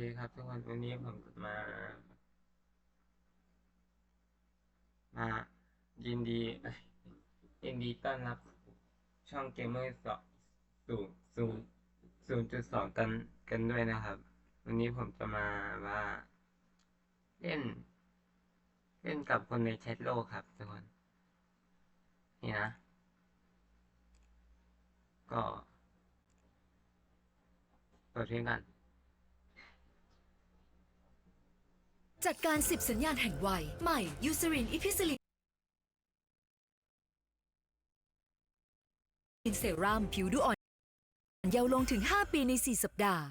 ครับทุกคนวันนี้ผมมา มายินดีเอ้ยยินดีต้อนรับช่องเกมเมอร์สองศูนย์ศูนย์ศูนย์จุดสองกันกันด้วยนะครับ วันนี้ผมจะมาว่า เล่น เล่นกับคนในแชทโลกครับทุกคนนี่นะ ก็เปิดเพลงกัน จัดการสิบสัญญาณแห่งวัย ใหม่ยูซรินอิพิซิลินเซรั่มผิวดูอ่อนเยาว์ลงถึง 5 ปีใน 4 สัปดาห์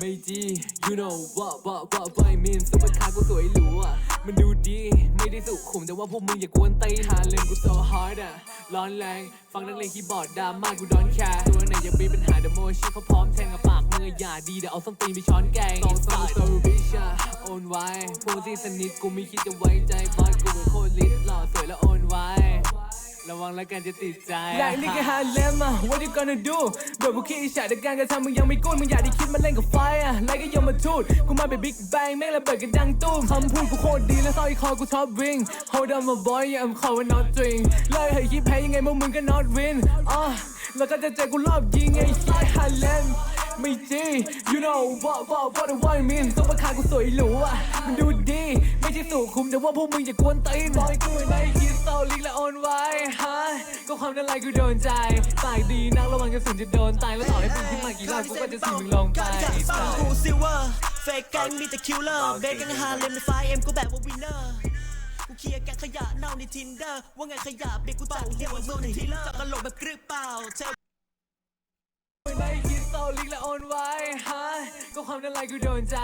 ไม่ดี you know what what what what I mean ซุปเปอร์คาร์กูสวยหรูอะมันดูดี ไม่ได้สุขุมแต่ว่าพวกมึงอย่ากวนตีนฮาเลมกู so hard อะร้อนแรง ฟังนักเลงคีย์บอร์ดดราม่ากูดอนแคร์ตัวไหนยังมีปัญหาเดโมชิเขาพร้อมแทงกับปากมืออย่าดีเดี๋ยวเอาส้นตีนไปช้อนแกงสองสาวเซอร์วิชอะโอนไว้พวกที่สนิทกูไม่คิดจะไว้ใจบอยกูเป็นโคตรลิสหล่อสวยแล้วโอนไว้ ระวังแล้วกันจะติดใจและนี่คือฮาเลม what you gonna do โดยบุคิดอิจฉาแต่การกระทำมึงยังไม่กุ้มึงอยากได้คิดมาเล่นกับไฟอะไล่ก็ยมมาทูดกูมาเป็นบิ๊กแบงแม่งระเบิดกันดังตุ้มคำพูดกูโคตรดีและสร้อยคอกูชอบวิ่ง hold on my boy yeah I'm calling not drink เลยให้คิดแพ้ยังไงพวกมึงก็ not win อะแล้วก็จะเจอกูรอบยิงไอ้ไซฮาเลม ไม่จริง you know what what what the one mean ซุปเปอร์คาร์กูสวยหรูอะมันดูดี ไม่ใช่สุขุมแต่ว่าพวกมึงอย่ากวนตีนบอยกูไม่คิดโซลิกและโอนไว้ฮะก็ความนั้นไรกูโดนใจปากดีนักระวังกระสุนจะโดนตายแล้วต่อให้ปีนขึ้นมากี่รอบกูก็จะสิมึงลงไปบ้ากูซิลเวอร์เฟกแกงมีแต่คิลเลอร์เบสกันฮาเลมในไฟเอ็มกูแบบว่าวินเนอร์กูเคลียร์แกงขยะเน่าในทินเดอร์ว่าไงขยะเบกกูจัดหัวโซนทีเลอร์จับกระโหลกแบบกรึกเปล่าเท ลไม่คิดโซลิกและโอนไว้ฮะก็ความนั้นไรกูโดนใจ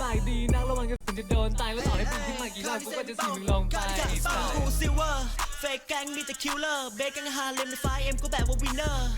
ปากดีนักระวังกระสุนจะโดนตายแล้วต่อให้ปีนขึ้นมากี่รอบกูก็จะสิมึงลงไปการที่ฟังกูซิลเวอร์เฟกแกงมีแต่คิลเลอร์เบสกันฮาเลมในไฟเอ็มกูแบบว่าวินเนอร์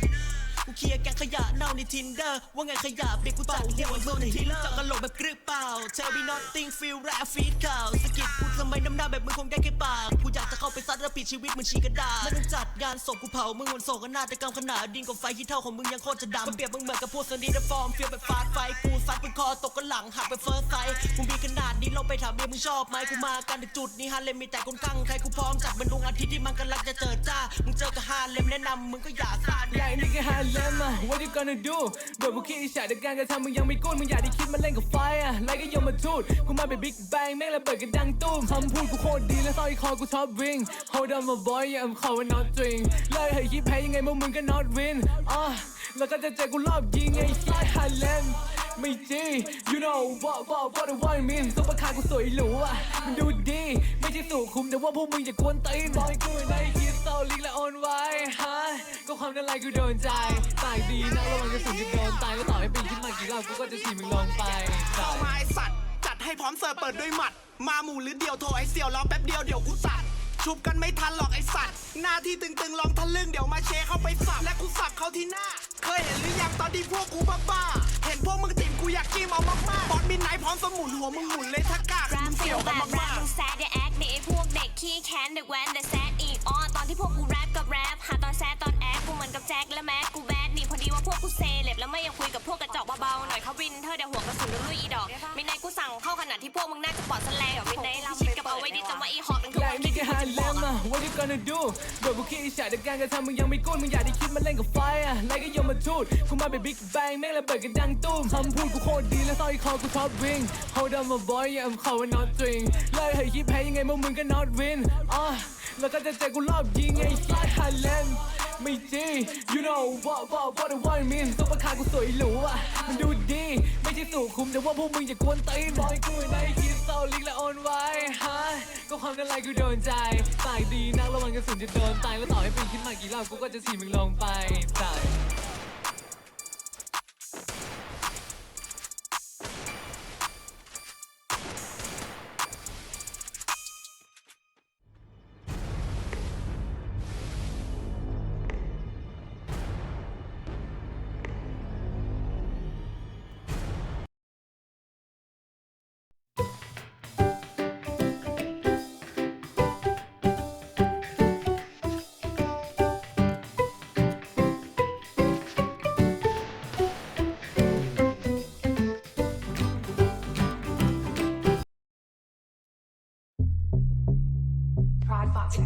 กูเคลียร์แกงขยะเน่าในทินเดอร์ว่าไงขยะเบรกกูจัดหัวโซนทีเลอร์จับกระโหลกแบบกรึกเปล่า Tell me nothing feel right feed ข่าวสะกิดพูดทำไมน้ำหน้าแบบมึงคงได้แค่ปากกูอยากจะเข้าไปซัดแล้วปิดชีวิตมึงชีกระดาษไม่ต้องจัดงานศพกูเผามึงวันโศกนาฏกรรมขนาดดินกับไฟที่เท่าของมึงยังโคตรจะดำเปรียบมึงเหมือนกับพวกสนีดฟอร์มเฟียแบบฟาดไฟกูซัดเป็นคอตกกันหลังหักไปเฟิร์สไซมึงมีขนาดนี้เราไปถามเมียมึงชอบไหมกูมากันถึงจุดนี้ฮาเลมมีแต่คนกังใครกูพร้อมจับมันดวงอาทิตย์ที่มันกำลังจะเจิดจ้ามึงเจอกับฮาเลมแนะนำมึงก็อย่าซ่านและนี่คือฮาเลมอะ what you gonna do โดยบุคิดอิจฉาแต่การกระทำมึงยังไม่กุ้นมึงอยากได้คิดมาเล่นกับไฟอะไล่ก็ยมมาทูดกูมาเป็นบิ๊กแบงแม่งระเบิดกันดังตุ้มคำพูดกูโคตรดีและสร้อยคอกูชอบวิ่ง hold on my boy yeah I'm calling not drink เลยให้คิดแพ้ยังไงพวกมึงก็ not win อะแล้วก็จะเจอกูรอบยิงไอ้ไซฮาเลมไม่จริง you know what what what the one mean ซุปเปอร์คาร์กูสวยหรูอะมันดูดี ไม่ใช่สุขุมแต่ว่าพวกมึงอย่ากวนตีนบอยกูไม่คิดโซลิกและโอนไว้ฮะก็ความนั้นไรกูโดนใจปากดีนักระวังกระสุนจะโดนตายแล้วต่อให้ปีนขึ้นมากี่รอบกูก็จะสีมึงลงไปเข้ามาไอสัตว์ ให้พร้อมเสิร์ฟเปิดด้วยหมัด มาหมู่หรือเดียวโทรไอเสี่ยวรอแป๊บเดียวเดี๋ยวกูสัตว์ชุบกันไม่ทันหรอกไอสัตว์ หน้าที่ตึงๆลองทะลึ่งเดี๋ยวมาเชเข้าไปสับและกูสับเขาที่หน้า เคยเห็นหรือยังตอนที่พวกกูบ้าๆเห็นพวกมึงติ่มกูอยากจิ้มเอามากๆบอลมินไนพร้อมสมุนหัวมึงหมุนเลยถ้ากาคือแรมึปงเสี่ยวแบกันบแรปมากมึงแซดอย่าแอคนี่ไอพวกเด็กขี้แค้นเด็กแว้นแต่แซดอีกอ๋อตอนที่พวกกูแรปกับแรปหาตอนแซดตอนแอคกูเหมือนกับแจ็คและแม็กกูแบดนี่พอดีว่าพวกกูเซเล็บแล้วไม่อยากคุยกับพวกกระจอกเบาๆหน่อยเขาวินเธอเดี๋ยวหัว งเข้าขนาดที่พวกมึงน่าจะปลอดแสลงมินไนเราชิดกับเอาไว้ดีจำว่าอีฮอกนั่นคือและว่านี่คิดคือที่ฮากูเลบอกมอะอะ what you gonna do โดยบุคิดอิจฉาแต่การกระทำมึงยังไม่กุ้นมึงอยากได้คิดมาเล่นกับไฟอะไล่ก็ยมมาทูดกูมาเป็นบิ๊กแบงแม่งระเบิดกันดังตุ้มคำพูดกูโคตรดีและสร้อยคอกูชอบวิ่ง hold on my boy yeah I'm calling not drink เลยให้คิดแพ้ยังไงพวกมึงก็ not win อะแล้วก็จะเจอกูรอบยิงไอ้ไซฮาเลมไม่จริง you know what what what the one mean ซุปเปอร์คาร์กูสวยหรูอะมันดูดี ไม่ใช่สุขุมแต่ว่าพวกมึงอย่ากวนตีนบอยกูในคิดโซลิกและโอนไว้ฮะก็ความนั้นไรกูโดนใจตายดีนักระวังกระสุนจะโดนตายแล้วต่อให้ปีนขึ้นมากี่รอบกูก็จะสีมึงลงไปตาย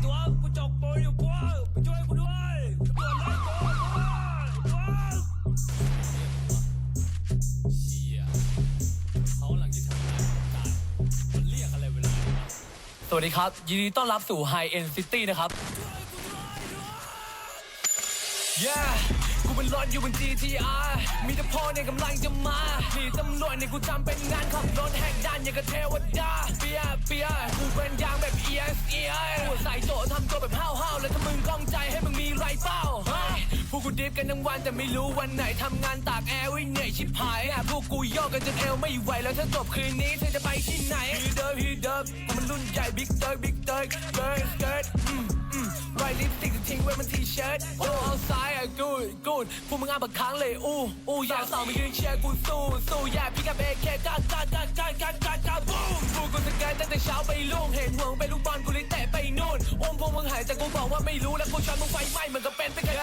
ตัวกูจกปูอยู่กูไปช่วยกูด้วยตำรวจไล่กูเชี่ยเขากำลังจะทำงานการมันเรียกอะไรเวลานี้วะสวัสดีครับ ยินดีต้อนรับสู่ High End City นะครับ Yeah กูเป็นรถอยู่บน GTR มีแต่พ่อเนี่ยกำลังจะมาหนีตำรวจเนี่ยกูจำเป็นงานขับรถแหกด่านอย่างกับเทวดาเปียเปียกูเป็นยางแบบ ES EI กูใส่โจทำตัวแบบห้าวห้าวๆแล้วถ้ามึงกล้องใจให้มึงมีไรเป้าพวกกูดิฟกันทั้งวันแต่ไม่รู้วันไหนทำงานตากแอร์ไว้เหนื่อยชิบหายอะพวกกูโยกกันจนเอวไม่ไหวแล้วถ้าจบคืนนี้เธอจะไปที่ไหนฮีเดิร์ฮีเดิร์กูมันรุ่นใหญ่บิ๊กเติร์กบิ๊กเติร์กเกิร์ลเกิร์ลอืมอืมไรลิปสติกทิ้งไว้มันทีเชิ้ตโอ้เอาซ้ายอะกูดกูดพวกมึงอ้าปากค้างเลยอู้อู้อยากสาวมายืนเชียร์กูสู้สู้อย่าพี่กับเอเคก้าก้าก้ากากากากาบูมกูกูสแกนตั้งแต่เช้าไปลุ่งเห็นห่วงเป็นลูกบอลกูเลยเตะไปนู่นอุ้มพวกมึงหายแต่กูบอกว่าไม่รู้แล้วกูชวนมึงไฟไหม้เหมือนกับเป็นไปแค่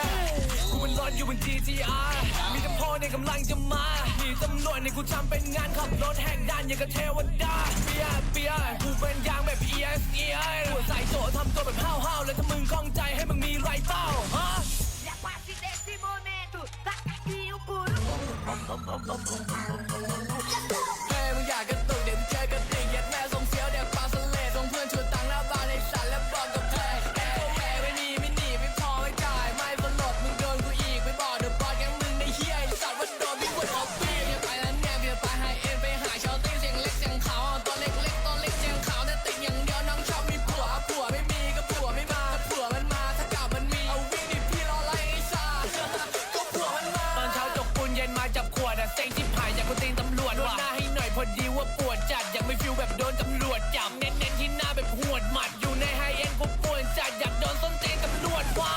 กูเป็นรถอยู่บน GTR มีแต่พ่อในกำลังจะมาหนีตำรวจในกูทำเป็นงานขับรถแหกด่านอย่างกับเทวดาเปียเปียกูเป็นยางแบบ ES EI กูใส่โจทำตัวแบบห้าวห้าวแล้วถ้ามึงคล่องใจให้มึงมีไรเป้าฮะ E a partir desse momento, tá aqui o curu. น้าให้หน่อยพอดีว่าปวดจัดอยากไม่ฟิลแบบโดนตำรวจจับเน้นๆที่หน้าแบบหวดหมัดอยู่ในไฮเอ็นกูปวดจัดอยากโดนส้นตีนตำรวจว้า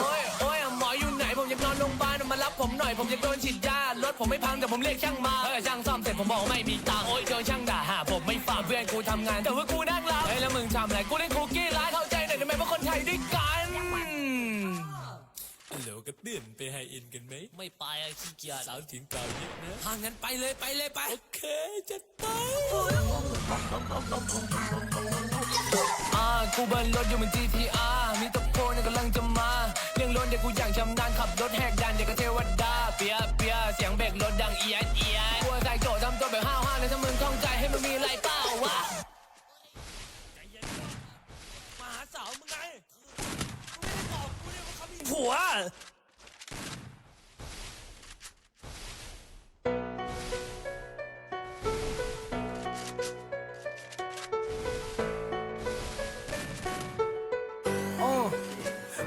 โอ้ยโอ้ยหมออยู่ไหนผมอยากนอนโรงพยาบาลมารับผมหน่อยผมอยากโดนฉีดยารถผมไม่พังแต่ผมเรียกช่างมาเออช่างซ่อมเสร็จผมบอกไม่มีตังโอ้ยโดนช่างด่าหาผมไม่ฟังเพื่อนกูทำงานแต่ว่ากูนั่งรับเฮ้ยแล้วมึงทำอะไรกูเล่นคุกกี้ร้านเข้าใจหน่อยได้ไหมว่าคนไทยด้วยกัน ฮัลโหลกระเตื้อนไปไฮอินกันไหมไม่ไปอะขี้เกียจสาวถึงเก่าเยอะนะถ้างั้นไปเลยไปเลยไป โอเคจะไปอ่ากูเบิร์นรถอยู่บน GTR มีตะโพนเนี่ยกำลังจะมา เรื่องรถเดี๋ยวกูอย่างชำนาญขับรถแหก ผัว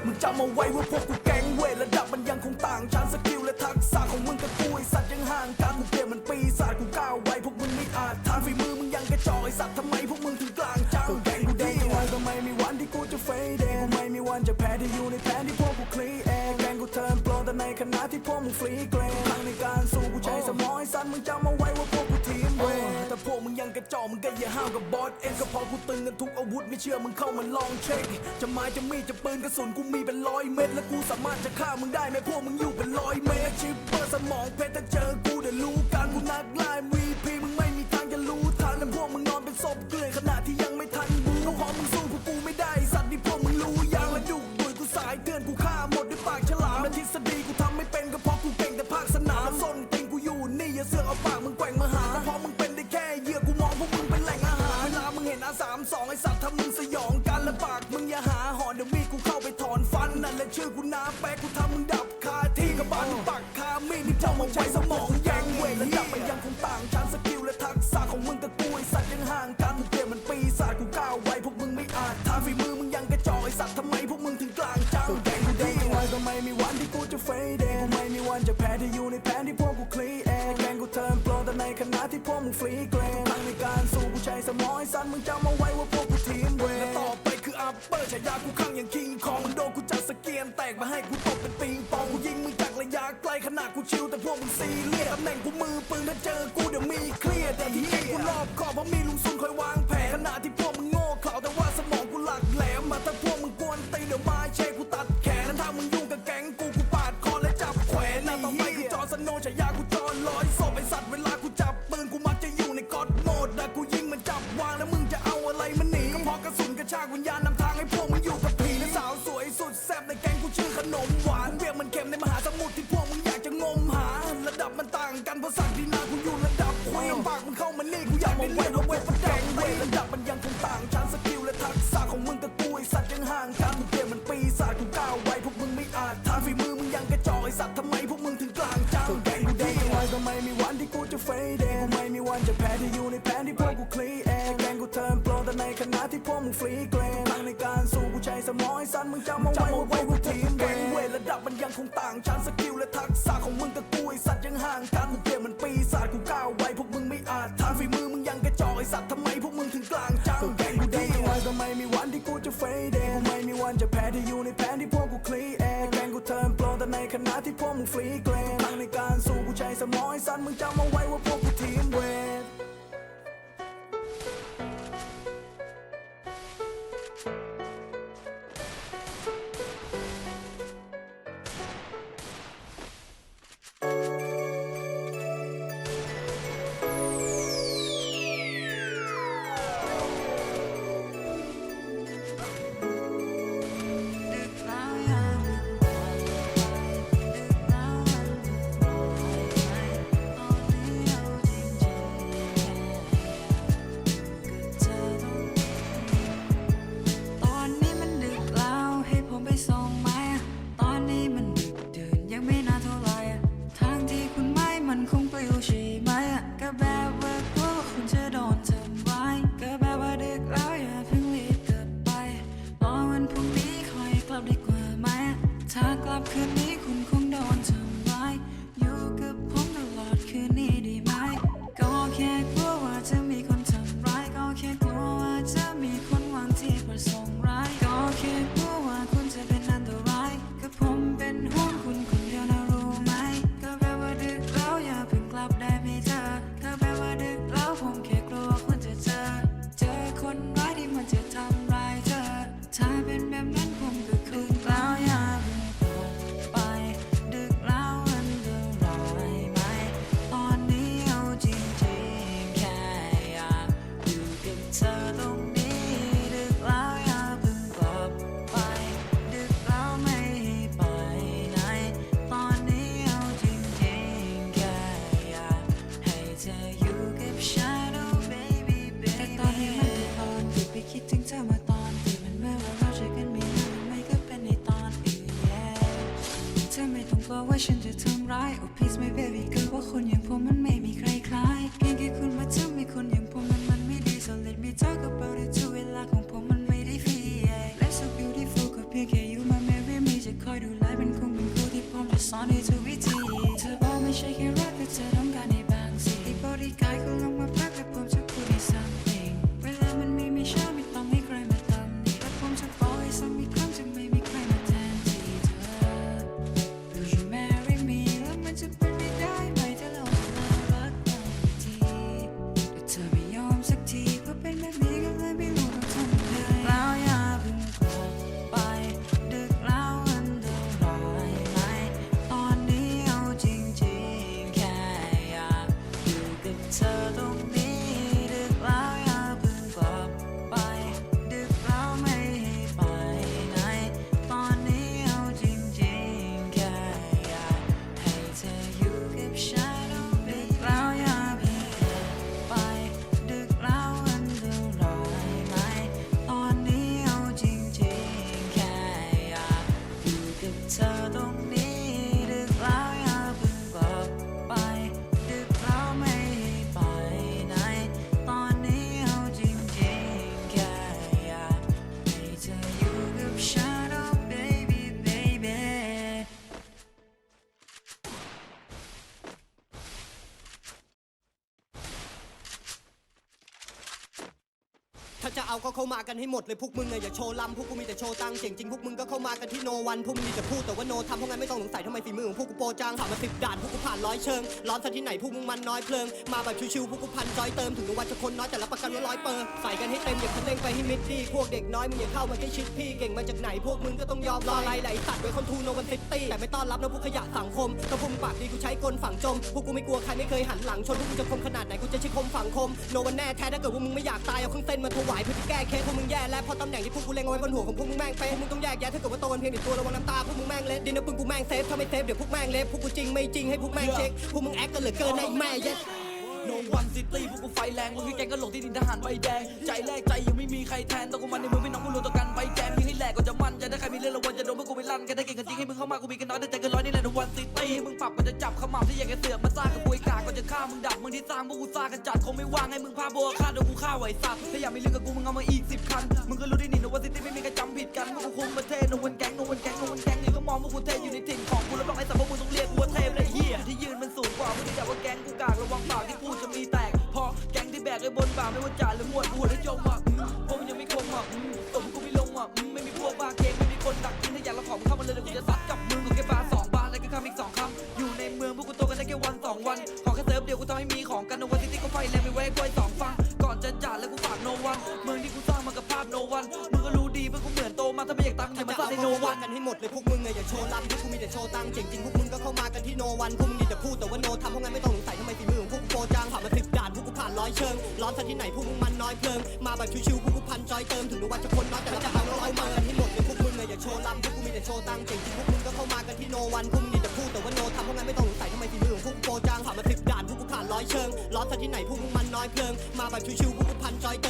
มึงจำเอาไว้ว่าพวกกูแก๊งเวทระดับมันยังคงต่างชั้นสกิลและทักษะของมึงกับกูไอสัตว์ยังห่างกันกูเปลี่ยนมันปีศาจกูก้าวไวพวกมึงไม่อาจทานฝีมือมึงยังกระจอกไอสัตว์ทำไมพวกมึงถึงกลางจังแก๊งกูดงไว้ก็ไม่มีวันที่กูจะเฟดเองไม่มีวันจะแพ้ที่อยู่ในแผนที่ คลีเอแกงกูเทิร์นโปรแต่ในขณะที่พวกมึงฟรีเกรนทางในการสู้กูใช้สมองสัตว์มึงจำเอาไว้ว่าพวกกูทีมเวทแต่พวกมึงยังกระจอกมึงก็อย่าห้าวกับบอสเองก็พอกูตึงกันทุกอาวุธไม่เชื่อมึงเข้ามาลองเช็ค จะไม้จะมีดจะปืนกระสุนกูมีเป็นร้อยเม็ดและกูสามารถจะฆ่ามึงได้ไหมพวกมึงอยู่เป็นร้อยเมตรชิปเปอร์สมองเพชรถ้าเจอกูเดี๋ยวรู้กันกูนักไล่วีพีมึงไม่มี กูนาแปะกูทำมึงดับคาที่กับบานปักคามีดนี่เจ้ามาไว้สมองแยงเวทระดับมันยังคงต่างชั้นสกิลและทักษะของมึงกับกูไอสัตว์ยังห่างกันกูเปลี่ยนมันปีศาจกูก้าวไวพวกมึงไม่อาจทานฝีมือมึงยังกระจอกไอสัตว์ทำไมพวกมึงถึงกลางจังแกงกูแดงไว้ก็ไม่มีวันที่กูจะเฟดเองไม่มีวันจะแพ้ที่อยู่ในแผนที่พวกกูคลีเองแกงกูเทิร์นโปรแต่ในขณะที่พวกมึงฟรีเกรนทางในการสู้กูใช้สมองไอสัตว์มึงจำเอา กูชิวแต่พวกมึงซีเรียสตำแหน่งกูมือปืนถ้าเจอกูเดี๋ยวมีเครียดแต่ที่เองกูรอบคอบเพราะมีลุงซุนคอยวางแผนขณะที่พวก สัตว์ทำไมพวกมึงถึงกลางจังแกงกูดีไว้ทำไมมีวันที่กูจะเฟดเองไม่มีวันจะแพ้ที่อยู่ในแผนที่พวกกูคลีเองแกงกูเทิร์นโปรแต่ในขณะที่พวกมึงฟรีเกรนทางในการสู้กูใช้สมองไอ้สันมึงจำเอาไว้ว่าไว้กูทีมเองเวทระดับมันยังคงต่างชั้นสกิลและทักษะของมึงกับกูไอสัตว์ยังห่างกันกูเปลี่ยนมันปีศาจกูก้าวไวพวกมึงไม่อาจทานฝีมือมึงยังกระจอกไอสัตว์ทำไมพวกมึงถึงกลางจังแกงกูดีไว้ทำไมมีวันที่กูจะเฟดเองกูไม่มีวันจะแพ้ที่อยู่ในแผนที่พวกกูคลีเองแกงกูเทิร์น ขณะที่พวกมึงฟรีเกรนทางในการสู้กูใช้สมอยสั้นมึงจำเอาไว้ว่า สอนให้ทุกวิธีเธอบอกไม่ใช่แค่รักแต่เธอต้องการในบางสิ่งที่บริการก็ล ก็เข้ามากันให้หมดเลยพวกมึงอะอย่าโชว์ลำพวกกูมีแต่โชว์ตังเจ๋งจริงพวกมึงก็เข้ามากันที่โนวันพวกมึงมีแต่พูดแต่ว่าโนทำเพราะงั้นไม่ต้องสงสัยทำไมฝีมือของพวกกูโปรจังผ่านมาสิบด่านพวกกูผ่านร้อยเชิงร้อนซะที่ไหนพวกมึงมันน้อยเพลิงมาแบบชิวๆพวกกูพันจอยเติมถึงวันจะคนน้อยแต่ละประกันว่าร้อยเปอร์ใส่กันให้เต็มอย่าคันเร่งไปให้มิดดีพวกเด็กน้อยมึงอย่าเข้ามาใกล้ชิดพี่เก่งมาจากไหนพวกมึงก็ต้องยอมรออะไรไหลสัตว์ไว้คอนทูโนวันซิตี้แต่ไม่ต้อนรับนะพวกขยะสังคมถ้าพวกมึงปากดีกูใช้กลฝังจมพวกกูไม่กลัวใครไม่เคยหันหลังชนพวกกูจะคมขนาดไหนกูจะใช้คมฝังคมโนวันแน่แท้ถ้าเกิดว่ามึงไม่อยากตายเอาเครื่องเส้นมาถวายคือแก้เคสพวกมึงแย่แล้วพอตำแหน่งที่พวกกูเล็งเอาไว้บนหัวของพวกมึงแม่งเป๊ะมึงต้องแยกแยะถ้าเกิดว่าโตกันเพียงแต่ตัวระวังน้ำตาพวกมึงแม่งเละดินน้ำปึงกูแม่งเซฟถ้าไม่เซฟเดี๋ยวพวกแม่งเละพวกกูจริงไม่จริงให้พวกแม่งเช็คพวกมึงแอคกันเหลือเกินไอ้แม่เย็ด โนวันซิตี้พวกกูไฟแรงพวกพี่แกงก็หลงที่ดินทหารใบแดง ใจแรกใจยังไม่มีใครแทนต้องกูมันในมือพี่น้องกูรวมตัวกันไปแจมยิงให้แหลกก็จะมันจะได้ใครมีเรื่องระวันจะโดนพวกกูไปลั่นแค่ได้เก่งกันจริงให้มึงเข้ามากูมีกันน้อยแต่ใจเกันร้อยนี่แหละโนวันซิตี้ให้มึงปรับก็จะจับขมับที่อยากจะเสือกมาซ่ากับปุยกากก็จะฆ่ามึงดับมึงที่สร้างพวกกูซ่ากันจัดคงไม่ว่างให้มึงพาโบวฆ่าโดนกูฆ่าไหวสัตว์ถ้าอยากมีเรื่องกับกูมึงเอามาอีกสิบคันมึงก็รู้ดีนี่โนวันซิตี้ไม่มีใครจำผิดกันพวกกูคุมประเทศโนวันแก๊งโนวันแก๊งโนวันแก๊งนี่ก็มองพวกกูเทอยู่ในถิ่นของ บนบ่าไม่ว่าจ่าหรือหมวดหัวได้จมอะอืมพวกมึงยังไม่คมอะอืมตบกูไม่ลงอะอืมไม่มีพวกบ้าเกงไม่มีคนดักกินถ้าอยากละของเข้ามาเลยเดี๋ยวกูจะซัดกับมึงกูแค่ปลาสองบาทแล้วก็คำอีกสองคำอยู่ในเมืองพวกกูโตกันได้แค่วันสองวัน ขอแค่เซิร์ฟเดียวกูทำให้มีของกันโนวันซิตี้ก็ไฟแรงไม่ไว้กล้วยสองฟังก่อนจะจ่าแล้วกูฝากโนวันเมืองที่กูสร้างมากับภาพโนวันมึงก็รู้ดีเพื่อนกูเหมือนโตมาถ้าไม่อยากตามมึงอย่ามาสร้างในโนวันกันให้หมดเลยพวกมึงไงอย่าโชว์ลำพวกกูมีแต่โชว์ตังค์เจ๋งจริงพวกมึงก็เข้ามากันที่โนวันพวกมึงมีแต่พูดแต่ว่าโนทำเพราะงั้นไม่ต้องสงสัยทำไมฝี จังผ่านมาสิบด่านพวกกูผ่านร้อยเชิงร้อนซะที่ไหนพวกมึงมันน้อยเพลิงมาแบบชิวๆพวกกูพันจอยเติมถึงรู้ว่าจะคนน้อยแต่จะเอาร้อยมากันให้หมดเลยพวกมึงเลยอย่าโชว์ลำพวกกูมีแต่โชว์ตังค์เจ๋งจริงพวกมึงก็เข้ามากันที่โนวันพวกมึงมีแต่พูดแต่ว่าโนทำเพราะงั้นไม่ต้องสงสัยทำไมฝีมือของพวกกูโกจังผ่านมาสิบด่านพวกกูผ่านร้อยเชิงร้อนซะที่ไหนพวกมึงมันน้อยเพลิงมาแบบชิวๆพวกกูพันจอยเติม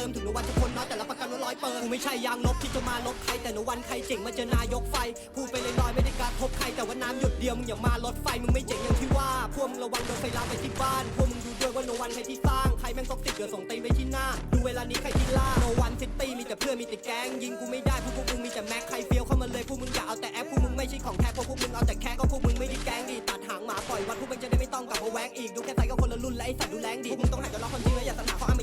ไม่ใช่ยางลบที่จะมาลบใครแต่ในวันใครเจ๋งมาเจอนายกไฟพูดไปเลยลอยไม่ได้การทบใครแต่ว่าน้ำหยดเดียวมึงอย่ามารถไฟมึงไม่เจ๋งอย่างที่ว่าพวกมึงระวังโดนไฟลามไปที่บ้านพวกมึงดูด้วยว่าโนวันใครที่สร้างใครแม่งตกติดเดือดส่งตีไปที่หน้า ดูเวลานี้ใครที่ล่าโนวันซิตี้มีแต่เพื่อนมีแต่แก๊งยิงกูไม่ได้พราะพวกมึงมีแต่แม็กใครเฟี้ยวเข้ามาเลยพวกมึงอย่าเอาแต่แอปพวกมึงไม่ใช่ของแท้เพราะพวกมึงเอาแต่แค่ก็พวกมึงไม่ได้แก๊งดีตัดหางหมาปล่อยวัดพวกมึงจะได้ไม่ต้องกลับมาแว้งอีกดูแค่ใส่ก็คนละรุ่นและไอ้สัตว์ดูแรงดีพวกมึงต้องหัดกันล็อกคนจริงและอย่าสัญหาข้ออ้าง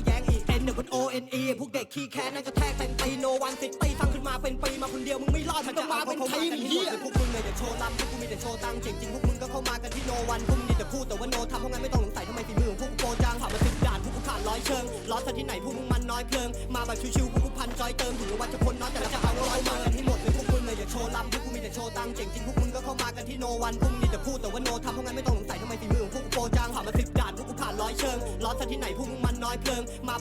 มาแย้งอีก N W O N E พวกเด็กขี้แค้นนั่นก็แทกเต็มตีโนวันซิตี้สร้างขึ้นมาเป็นปีมาคนเดียวมึงไม่รอดมันก็มาเป็นทีมเฮียพวกมึงไงอย่าโชว์ลำพวกกูมีแต่โชว์ตังค์เจ๋งจริงพวกมึงก็เข้ามากันที่โนวันพวกมึงมีแต่พูดแต่ว่าโนทำเพราะงั้นไม่ต้องสงสัยทำไมฝีมือของพวกกูโปรจังผ่านมาสิบด่านพวกกูผ่านร้อยเชิงร้อนซะที่ไหนพวกมึงมันน้อยเพลิงมาแบบชิวๆพวกกูพันจอยเติมถึงในวันจะคนน้อยแต่ละจะเอาร้อยมากันให้หมดเลยพวกมึงไงอย่าโชว์ลำพวกกูมีแต่โชว์ตังค์เจ๋งจริงพวกมึงก็เข้ามากันที่โนวันพวกมึงมีแต่พูดแต่ว่าโนทำเพราะงั้นไม่ต้องสงสัยทำไมฝีมือของพวกกูโปรจังผ่านมาสิบด่านพวกกูผ่านร้อยเชิงร้อนซะที่ไหนพวกมึงมันน้อยเพลิงมา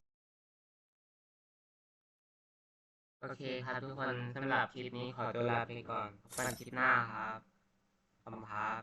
โอเคครับทุกคนสำหรับคลิปนี้ขอตัวลาไปก่อนพบกันคลิปหน้าครับขอบคุณครับ